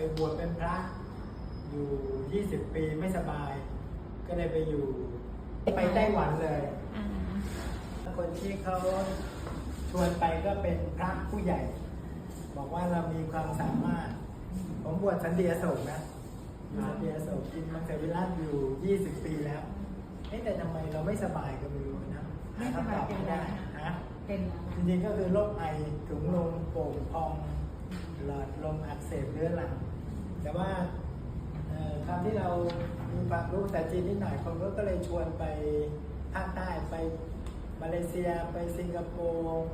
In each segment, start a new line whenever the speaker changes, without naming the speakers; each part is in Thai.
ไปบวชเป็นพระอยู่ 20 ปีไม่สบาย ก็เลยไปอยู่ ไปไต้หวันเลย
อ่า
คนที่เขาชวนไปก็เป็นพระผู้ใหญ่ บอกว่าเรามีความสามารถ ผมบวชสันเดียโศกนะอยู่สันเดียโศกกินมังสวิรัตอยู่ 20 ปีแล้วเอ๊ะแต่ทำไมเราไม่สบายก็ไม่รู้นะ
ไม่สบาย
หคำตอบ
เป็น
ไม่
ไร
ได้
คะ
ฮะ
เป็น
จริงๆก็คือโรคไอถุงลมโป่งพอง หลอดลมอักเสบเรื้อรัง แต่ว่าเอ่อคำที่เรามีความรู้แต่จีนนิดหน่อยคนก็เลยชวนไปภาคใต้ไปมาเลเซีย ไปสิงคโปร์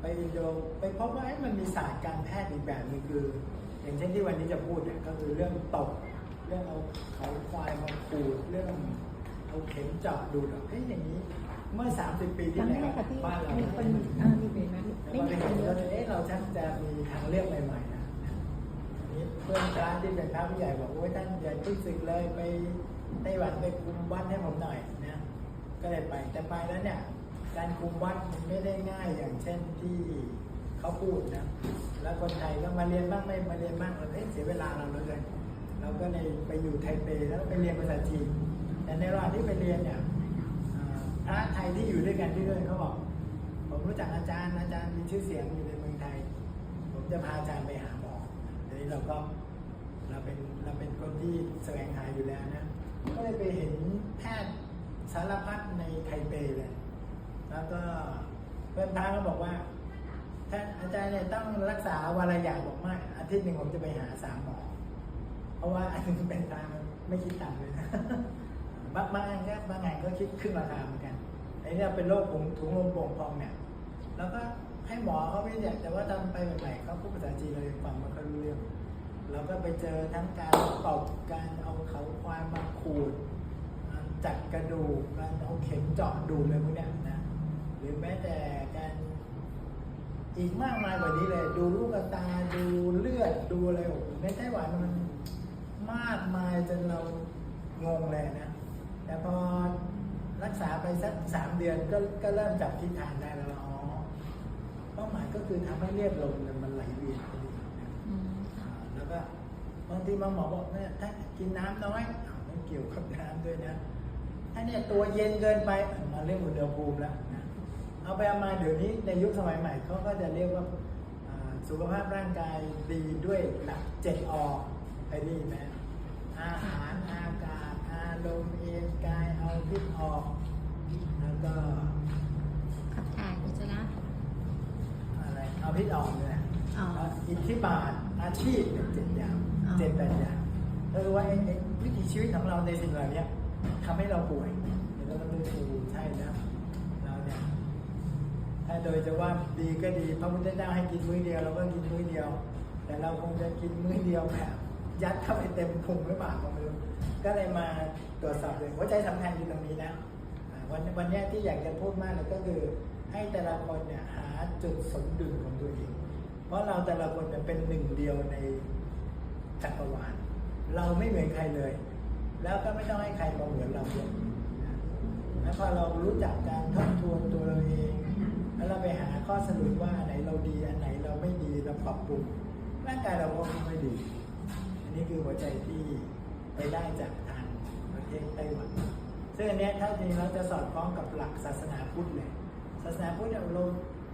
ไปอินโดไปพบว่าเอ๊ะมันมีศาสตร์การแพทย์อีกแบบหนึงคือ อย่างเช่นที่วันนี้จะพูดเนี่ยก็คือเรื่องตกเรื่องเอาเขาควายมาขูดเรื่องเอาเข็มเจาะดูดเฮ้ยอย่างนี้เมื่อ 30 ปีที่
จำได้
แล้ว
ค่ะที่
บ้านเรา
มี
ไม่
ค
เห็
น
น
อ่ามีเป็นไหม
แต่
ไม่
พอ
มี
ไป
ค
เห็
น
น
เย
แล้
อะ
วเอ๊ะเราชักจะมีทางเลือกใหม่ๆนะอันนี้ เพื่อนพระที่เป็นพระผู้ใหญ่บอกโอ้ยท่านอย่าเพิ่งศึกเลยไปไต้หวันไปคุมวัดให้ผมหน่อยนะก็เลยไปแต่ไปแล้วเนี่ยการคุมวัดมันไม่ได้ง่ายอย่างเช่นที่เขาพูดนะแล้วคนไทยก็มาเรียนบ้างไม่มาเรียนบ้างเราเอ๊ะเสียเวลาเราเลยเลยเราก็เลยไปอยู่ไทเปแล้วไปเรียนภาษาจีนแต่ในระหว่างที่ไปเรียนเนี่ยพระไทยที่อยู่ด้วยกันที่ด้วยเขาบอกผมรู้จักอาจารย์อาจารย์มีชื่อเสียงอยู่ในเมืองไทย ผมจะพาอาจารย์ไปหาหมอทีนี้เราก็ เราเป็นเราเป็นคนที่แสวงหาอยู่แล้วนะ ก็เลยไปเห็นแพทย์สารพัดในไทเปเลย แล้วก็เพื่อนพาก็บอกว่าท่านอาจารย์เนี่ยต้องรักษาวันละอย่างบอกไม่อาทิตย์หนึ่งผมจะไปหาสามหมอ เพราะว่าอันนึงเป็นทางไม่คิดตังค์เลยนะบางบางอันก็บางอันก็คิดครึ่งราคาเหมือนกันไอ้เนี่ยเป็นโรคถุงถุงลมโป่งพองเนี่ย แล้วก็ให้หมอเขาไม่อยากแต่ว่าตอนไปใหม่ๆเขาพูดภาษาจีนเรายังฟังม่ค่อยรู้เรื่อง เราก็ไปเจอทั้งการตบการเอาเขาควายมาขูดจัดกระดูกการเอาเข็มเจาะดูดอะไรพวกนี้นะหรือแม้แต่การอีกมากมายกว่านี้เลย ดูลูกตาดูเลือดดูอะไรโอ้โหในไต้หวันมันมากมายจนเรางงเลยนะ แต่พอรักษาไปสักสามเดือนก็ก็เริ่มจับทิศทางได้แล้วอ๋อเป้าหมายก็คือทำให้เลือดลมมันไหลเวียนพอดีนะ
อืม
อ่าแล้วก็ บางทีบางหมอบอกเนี่ยถ้ากินน้ำน้อยอ้าวไม่เกี่ยวกับน้ำด้วยนะถ้าเนี่ยตัวเย็นเกินไปอะมาเรื่องอุณหภูมิแล้วนะเอาไปเอามาเดี๋ยวนี้ในยุคสมัยใหม่เขาก็จะเรียกว่าอ่าสุขภาพร่างกายดีด้วยหลักเจ็ดอไปนี่ไหมอาหารอากาศอารมณ์เอนกายเอาพิษออก แล้วก็
ขับถ่ายอุจจาระ
อะไรเอาพิษออกเนี่ย
อ๋อ
อิทธิบาทอาชีพเนี่ยเจ็ดอย่าง
อ๋อ
เจ็ดแปดอย่างก็คือว่าไอ้ไอ้วิถีชีวิตของเราในสิ่งเหล่านี้ทำให้เราป่วยเดี๋ยวเราก็ดูถูกใช่นะเราเนี่ยถ้าโดยจะว่าดีก็ดีพระพุทธเจ้าให้กินมื้อเดียวเราก็กินมื้อเดียว แต่เราคงจะกินมื้อเดียวแบบยัดเข้าไปเต็มพุงหรือเปล่าก็ไม่รู้ก็เลยมาตรวจสอบเลยหัวใจสำคัญอยู่ตรงนี้นะวันวันนี้ที่อยากจะพูดมากเลยก็คือให้แต่ละคนเนี่ยหาจุดสมดุลของตัวเอง เพราะเราแต่ละคนเนี่ยเป็นหนึ่งเดียวใน จักรวาลเราไม่เหมือนใครเลย แล้วก็ไม่ต้องให้ใครมาเหมือนเราด้วยแล้วพอเรารู้จักการทบทวนตัวเราเอง แล้วเราไปหาข้อสรุปว่าอันไหนเราดี อันไหนเราไม่ดีเราปรับปรุงร่างกายเราก็ไม่ดี อันนี้คือหัวใจที่ไปได้จากทางประเทศไต้หวันซึ่งอันนี้ถ้าจริงเราจะสอดคล้องกับหลักศาสนาพุทธเลย ศาสนาพุทธเนี่ยเรา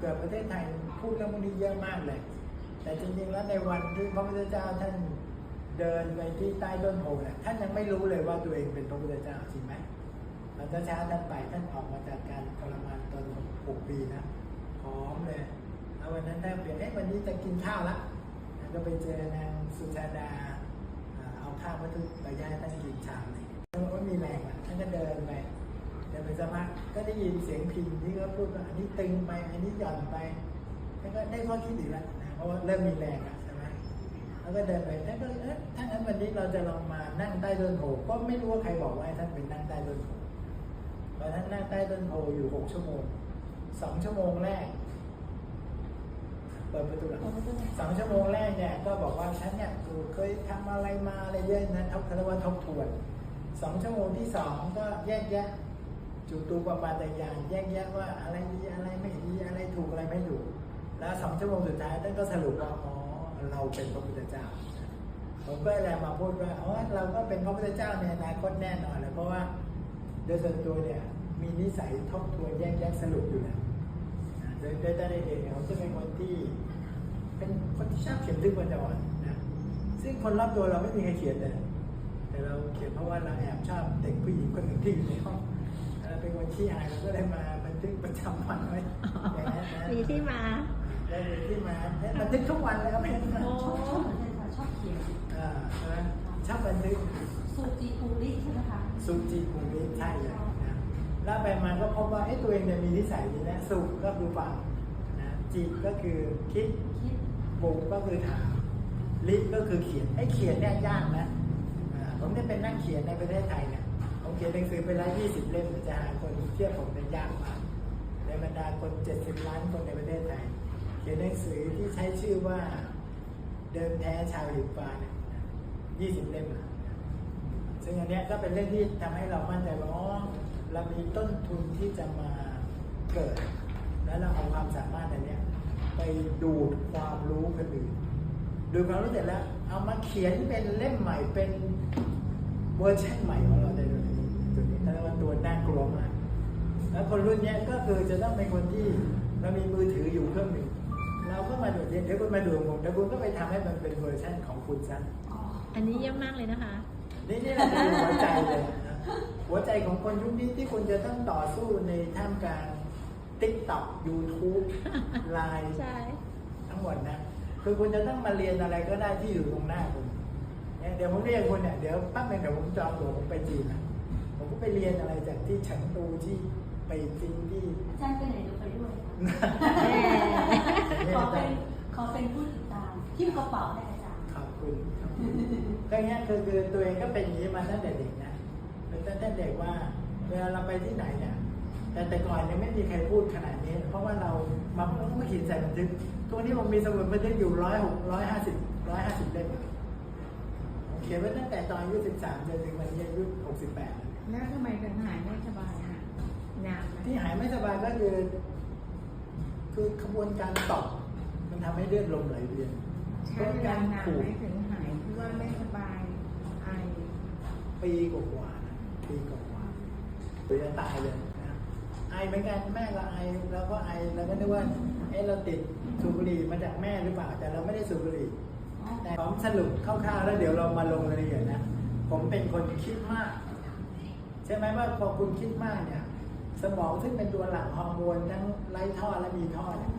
เกิดประเทศไทยพูดเรื่องพวกนี้เยอะมากเลย แต่จริงๆแล้วในวันที่พระพุทธเจ้าท่านเดินไปที่ใต้ต้นโพเนี่ยท่านยังไม่รู้เลยว่าตัวเองเป็นพระพุทธเจ้าจริงไหมตอนเช้าๆท่านไปท่านออกมาจากการทรมานตนหกปีนะพร้อมเลยแล้ววันนั้นท่านเปลี่ยนเอ๊ะวันนี้จะกินข้าวละก็ไปเจอนางสุชาดาเอาข้าวมาทุกไปย่ให้ท่านกินชามหนึ่งแล้วก็มีแรงละท่านก็เดินไปเดินไปสักพักก็ได้ยินเสียงพิมพ์ที่เขาพูดว่าอันนี้ตึงไปอันนี้หย่อนไปแล้วก็ได้ข้อคิดอีกแล้วนะ ราะว่าเริ่มมีแรงแล้วใช่ไหมแล้วก็เดินไปท่านก็เอ๊ะถ้างั้นวันนี้เราจะลองมานั่งใต้ต้นโพก็ไม่รู้ว่าใครบอกว่าให้ท่านไปนั่งใต้ต้นโพพอท่านนั่งใต้ต้นโพอยู่หกชั่วโมงสองชั่วโมงแรกเปิดประตูหลังสองชั่วโมงแรกเนี่ยก็บอกว่าฉันเนี่ยเคยทำอะไรมาอะไรเยอะนะทบทวนทบทวนสองชั่วโมงที่สองก็แยกแยะจุตูปปาตยานแยกแยะว่าอะไรดีอะไรไม่ดีอะไรถูกอะไรไม่ถูก แล้วสองชั่วโมงสุดท้ายท่านก็สรุปว่าอ๋อเราเป็นพระพุทธเจ้า ผมก็เลยมาพูดว่าอ๋อเราก็เป็นพระพุทธเจ้าในอนาคตแน่นอนเลยเพราะว่าโดยส่วนตัวเนี่ยมีนิสัยทบทวนแยกแยะสรุปอยู่แล้วนะโดยโดยตัวเองเนี่ยผมจะเป็นคนที่เป็นคนที่ชอบเขียนลึกประจวันนะซึ่งคนรอบตัวเราไม่มีใครเขียนเลยแต่เราเขียนเพราะว่าเราแอบชอบเด็กผู้หญิงคนหนึ่งที่อยู่ในห้องเออเป็นคนขี้อายเราก็เลยมาบันทึกประจำวันไว้
มีที่มา
ทึกทุกวันเลยครับเพื่อน
โอ้
ชอบชอบเหมือนกันค่ะชอบเขียน
อ่าใช่ไหมชอบบันทึก
สูจิปูริใช่ไหมคะ
สุจิภูมิใช่เลยนะแล้วไปมาก็พบว่าเอ้ตัวเองเนี่ยมีนิสัยนี้นะสุก็คือฟังนะจิก็คือคิด
คิด
ปูก็คือถามลิก็คือเขียนไอ้เขียนเนี่ยยากนะอ่าผมได้เป็นนักเขียนในประเทศไทยเนี่ยผมเขียนหนังสือไปแล้ว20เล่มจะหาคนเทียบผมได้ยากมากในบรรดาคน70ล้านคนในประเทศไทย เขียนหนังสือที่ใช้ชื่อว่าเดิมแท้ชาวหินฟ้าเนี่ย20เล่มซึ่งอันเนี้ยก็เป็นเรื่องที่ทำให้เรามั่นใจว่าอ๋อเรามีต้นทุนที่จะมาเกิด แล้วเราเอาความสามารถอันเนี้ยไปดูดความรู้คนอื่นดูความรู้เสร็จแล้ว เอามาเขียนเป็นเล่มใหม่เป็นเวอร์ชันใหม่ของเราได้เลยตัวนี้เรียกว่าตัวน่ากลัวมากแล้วคนรุ่นเนี้ยก็คือจะต้องเป็นคนที่เรามีมือถืออยู่เครื่องหนึ่ง เราก็มาดูดเดี๋ยวคุณมาดูของผมแล้วคุณก็ไปทำให้มันเป็นเวอร์ชันของคุณซะ
อ๋อ
อันนี้เยี่ยมมากเลยนะคะ
นี่นี่แหละคือหัวใจเลยนะหัวใจของคนยุคนี้ที่คุณจะต้องต่อสู้ในท่ามกลางติ๊กต็อกยูทูบไลน์
ใช่
ทั้งหมดนะ คือคุณจะต้องมาเรียนอะไรก็ได้ที่อยู่ตรงหน้าคุณเนี่ยเดี๋ยวผมเรียกคุณเนี่ยเดี๋ยวปั๊บนึงเดี๋ยวผมจองตั๋วผมไปจีนนะผมก็ไปเรียนอะไรจากที่เฉิงตูที่ไปจีนที่
อาจารย์ไปไหนเดี๋ยวไปด้วยขอเป็นขอเป็นผู้ติดตามที่ กระเป๋าให้อาจารย์
ขอบคุณครับก็เงี้ยคือคือตัวเองก็เป็นอย่างนี้มาตั้งแต่เด็กนะเป็นตั้งแต่เด็กว่าเวลาเราไปที่ไหนเนี่ยแต่แต่ก่อนยังไม่มีใครพูดขนาดนี้ เพราะว่าเรามาเราก็มาเขียนใส่บันทึกตัวนี้ผมมีสมุดบันทึกอยู่ร้อยหกร้อยห้าสิบร้อยห้าสิบเล่มผมเขียนไว้ตั้งแต่ตอนอายุสิบสามจนถึงวันนี้อายุหกสิบแปด
แล้วทำไมถึงหายไม่สบายอะนานไหม
ที่หายไม่สบายก็คือคือขบวนการตอบมันทำให้เลือดลมไหลเวียน
ใช้เวลานานไหมถึงหายที่ว่าไม่สบายไอ
ปีกว่าๆนะปีกว่าๆตัวจะตายเลยนะไอเหมือนกันแม่ก็ไอเราก็ไอเราก็นึกว่าเอ๊ะเราติดสูบบุหรี่มาจากแม่หรือเปล่าแต่เราไม่ได้สูบบุหรี่แต่ผมสรุปคร่าวๆแล้วเดี๋ยวเรามาลงรายละเอียดนะผมเป็นคนคิดมาก ใช่ไหมว่าพอคุณคิดมากเนี่ย สมองซึ่งเป็นตัวหลั่งฮอร์โมนทั้งไร้ท่อและมีท่อเนี่ย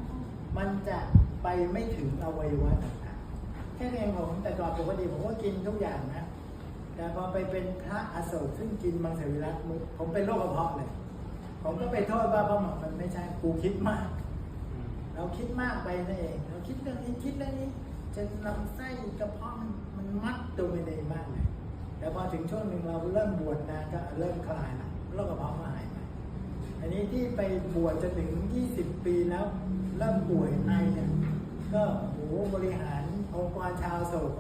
มันจะไปไม่ถึงอวัยวะ แค่เองผมแต่ก่อนปกติผมก็กินทุกอย่างนะ แต่พอไปเป็นพระอโศกซึ่งกินมังสวิรัตผมเป็นโรคกระเพาะเลย ผมก็ไปโทษว่าพระหมอมันไม่ใช่กูคิดมาก เราคิดมากไปนั่นเอง เราคิดเรื่องนี้คิดเรื่องนี้จนลำไส้กระเพาะมันมันมัดตัวมันเองมากเลยแต่พอถึงช่วงหนึ่งเราเริ่มบวชนานก็เริ่มคลายละโรคกระเพาะก็หายไปอันนี้ที่ไปบวชจนถึง 20 ปีแล้ว เริ่มป่วยไอเนี่ยก็โหบริหาร องค์กรชาวโศก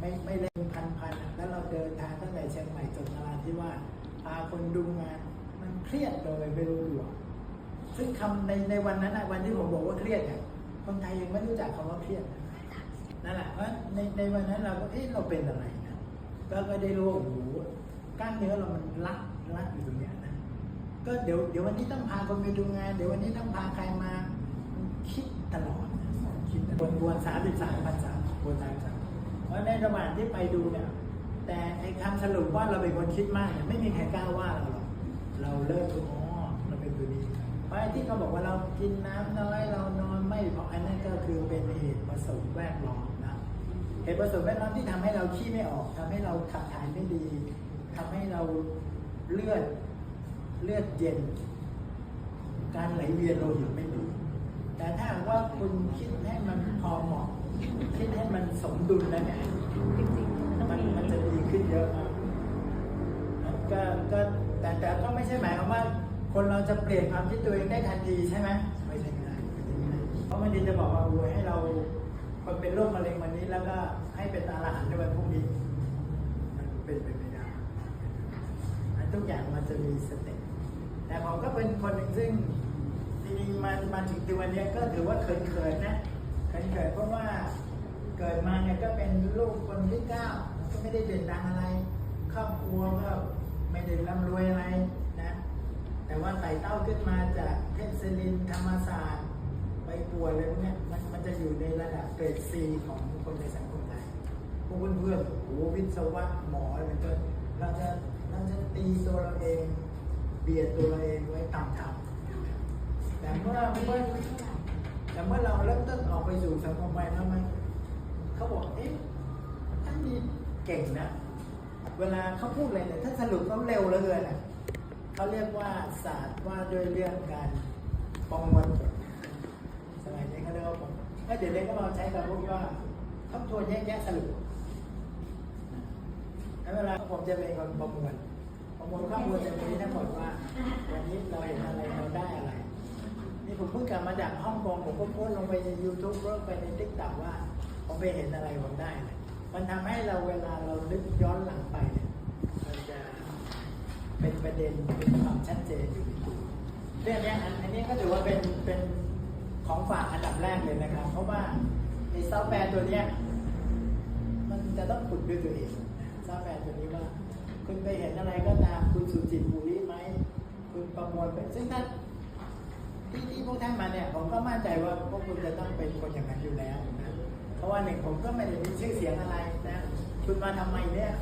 ไม่ไม่เล่นพันพันๆแล้วเราเดินทางตั้งแต่เชียงใหม่จนนราธิวาสพาคนดูงานมันเครียดโดยไม่รู้ตัวซึ่งคำในในวันนั้นอะวันที่ผมบอกว่าเครียดเนี่ยคนไทยยังไม่รู้จักคำว่าเครียดนั่นแหละเพราะในในวันนั้นเราก็เอ๊ะเราเป็นอะไรนะก็ก็ได้รู้ว่าโอ้โหกล้ามเนื้อเรามันรัดรัดอยู่ตรงเนี้ยนะก็เดี๋ยวเดี๋ยววันนี้ต้องพาคนไปดูงาน เดี๋ยววันนี้ต้องพาใครมาคิดตลอดคิดบนวนสามสิบสามพันสา บนสามสามเพราะในระหว่างที่ไปดูเนี่ย แต่ไอ้คำสรุปว่าเราเป็นคนคิดมากเนี่ยไม่มีใครกล้าว่าเราหรอกเราเลิกรู้อ๋อเราเป็นตัวนี้เพราะไอที่เขาบอกว่าเรากินน้ำน้อยเรานอนไม่พออันนั้นก็คือเป็นเหตุผสมแวดล้อมนะเหตุผสมแวดล้อมที่ทำให้เราขี้ไม่ออกทำให้เราขับถ่ายไม่ดีทำให้เราเลือดเลือดเย็น การไหลเวียนโลหิตไม่ดีแต่ถ้าว่าคุณคิดให้มันพอเหมาะ คิดให้มันสมดุลแล้วเนี่ย
จริงๆ
มัน
มั
นจะดีขึ้นเยอะมากก็ก็แต่แต่ก็ไม่ใช่หมายความว่า คนเราจะเปลี่ยนความคิดตัวเองได้ทันทีใช่ไหมไม่ใช่ไม่ใช่ง่ายเพราะมันดีจะบอกว่าอ้ยให้เราคนเป็นโรคมะเร็งวันนี้แล้วก็ให้เป็นอาหารในวันพรุ่งนี้มันเป็นไปไม่ได้อันทุกอย่างมันจะมีสเต็ปแต่ผมก็เป็นคนหนึ่งซึ่งจริงๆมันมาถึงตัววันนี้ก็ถือว่าเขินๆนะ เขินๆเพราะว่าเกิดมาเนี่ยก็เป็นลูกคนที่เก้าก็ไม่ได้เด่นดังอะไรครอบครัวก็ไม่ได้ร่ำรวยอะไรนะแต่ว่าไต่เต้าขึ้นมาจากเพศิรินธรรมศาสตร์ไปป่วยอะไรพวกเนี้ยมันมันจะอยู่ในระดับเกรดซีของคนในสังคมไทยพวกเพื่อนๆโอ้โหวิศวะหมออะไรเป็นต้นเราจะเราจะตีตัวเราเอง เบียดตัวเราเองไว้ต่ำๆแต่เมื่อเมื่อ แต่เมื่อเราเริ่มต้นออกไปสู่สังคมใหม่แล้วมันเขาบอกเอ๊ะท่านนี่เก่งนะ เวลาเขาพูดอะไรเนี่ยถ้าสรุปเขาเร็วเหลือเกินอะเขาเรียกว่าศาสตร์ว่าด้วยเรื่องการประมวลผลสมัยนี้เขาเรียกว่าผมถ้าเดี๋ยวนี้ก็มาใช้คำพูดว่าทบทวนแยกแยะสรุปแล้วเวลาผมจะเป็นคนประมวลประมวลข้อมูลในวันนี้ทั้งหมดว่า วันนี้เราเห็นอะไรเราได้อะไร นี่ผมเพิ่งกลับมาจากฮ่องกงผมก็โพสต์ลงไปใน YouTube ลงไปในทิกตอกว่า ผมไปเห็นอะไรผมได้อะมันทำให้เราเวลาเรานึกย้อนหลังไปเนี่ยมันจะเป็นประเด็นเป็นความชัดเจนอยู่ในตัวเรื่องเนี้ยอันนี้ก็ถือว่าเป็นเป็นของฝากอันดับแรกเลยนะครับ เพราะว่าไอ้ซอฟต์แวร์ตัวเนี้ยมันจะต้องฝึกด้วยตัวเองซอฟต์แวร์ตัวนี้ว่า คุณไปเห็นอะไรก็ตามคุณสุจิตบุรีไหมคุณประมวลไปซึ่งถ้า ที่ที่พวกท่านมาเนี่ยผมก็มั่นใจว่าพวกคุณจะต้องเป็นคนอย่างนั้นอยู่แล้วนะเพราะว่าหนึ่งผมก็ไม่ได้มีชื่อเสียงอะไรนะคุณมาทำไมเนี่ย